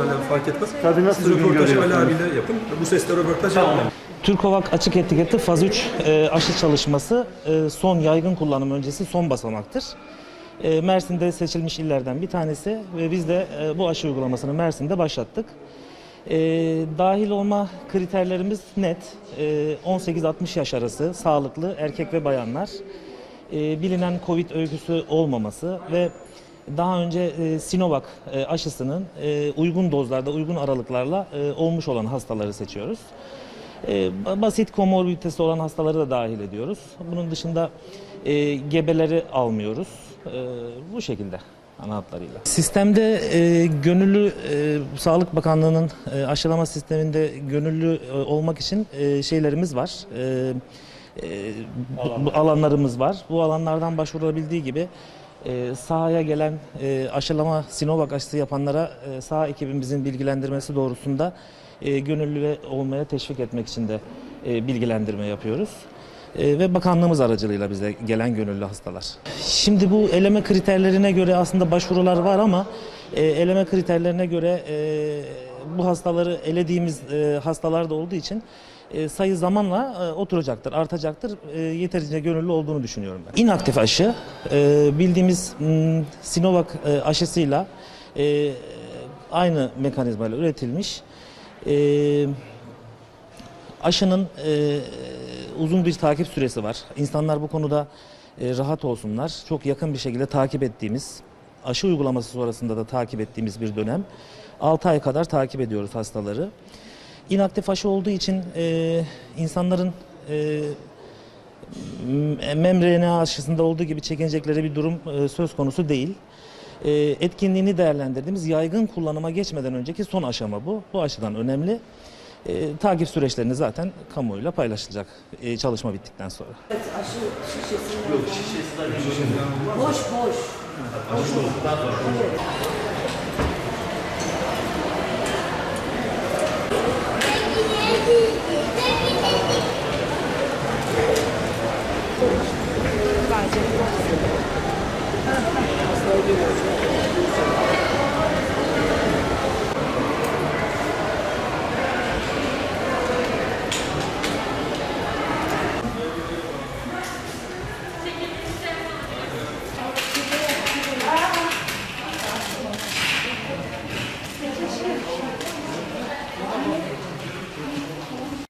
öyle fark etmez. Tabii nasıl Siz uygun röportajı Ali abiyle yapın. Bu sesle röportaj yapmayın. Türkovak açık etiketli faz 3 e, aşı çalışması e, son yaygın kullanım öncesi son basamaktır. E, Mersin'de seçilmiş illerden bir tanesi ve biz de e, bu aşı uygulamasını Mersin'de başlattık. E, dahil olma kriterlerimiz net. E, 18-60 yaş arası sağlıklı erkek ve bayanlar. E, bilinen Covid öyküsü olmaması ve daha önce e, Sinovac e, aşısının e, uygun dozlarda, uygun aralıklarla e, olmuş olan hastaları seçiyoruz. E, basit komorbiditesi olan hastaları da dahil ediyoruz. Bunun dışında e, gebeleri almıyoruz. E, bu şekilde ana hatlarıyla. Sistemde e, gönüllü e, Sağlık Bakanlığı'nın e, aşılama sisteminde gönüllü e, olmak için e, şeylerimiz var. E, e, bu- bu alanlarımız var. Bu alanlardan başvurulabildiği gibi e, sahaya gelen e, aşılama Sinovac aşısı yapanlara e, saha ekibimizin bilgilendirmesi doğrusunda e, gönüllü olmaya teşvik etmek için de e, bilgilendirme yapıyoruz. E, ve bakanlığımız aracılığıyla bize gelen gönüllü hastalar. Şimdi bu eleme kriterlerine göre aslında başvurular var ama e, eleme kriterlerine göre e, bu hastaları elediğimiz e, hastalar da olduğu için e, sayı zamanla e, oturacaktır, artacaktır. E, yeterince gönüllü olduğunu düşünüyorum ben. İnaktif aşı bildiğimiz m, Sinovac aşısıyla e, aynı mekanizmayla üretilmiş. Aşının uzun bir takip süresi var. İnsanlar bu konuda rahat olsunlar. Çok yakın bir şekilde takip ettiğimiz, aşı uygulaması sonrasında da takip ettiğimiz bir dönem. 6 ay kadar takip ediyoruz hastaları. İnaktif aşı olduğu için e, insanların e, mRNA aşısında olduğu gibi çekinecekleri bir durum e, söz konusu değil. E, etkinliğini değerlendirdiğimiz yaygın kullanıma geçmeden önceki son aşama bu. Bu açıdan önemli. E, takip süreçlerini zaten kamuoyuyla paylaşılacak e, çalışma bittikten sonra. Evet, aşı şişesi. Yok şişesi zaten Boş boş. aşı olduktan sonra Evet.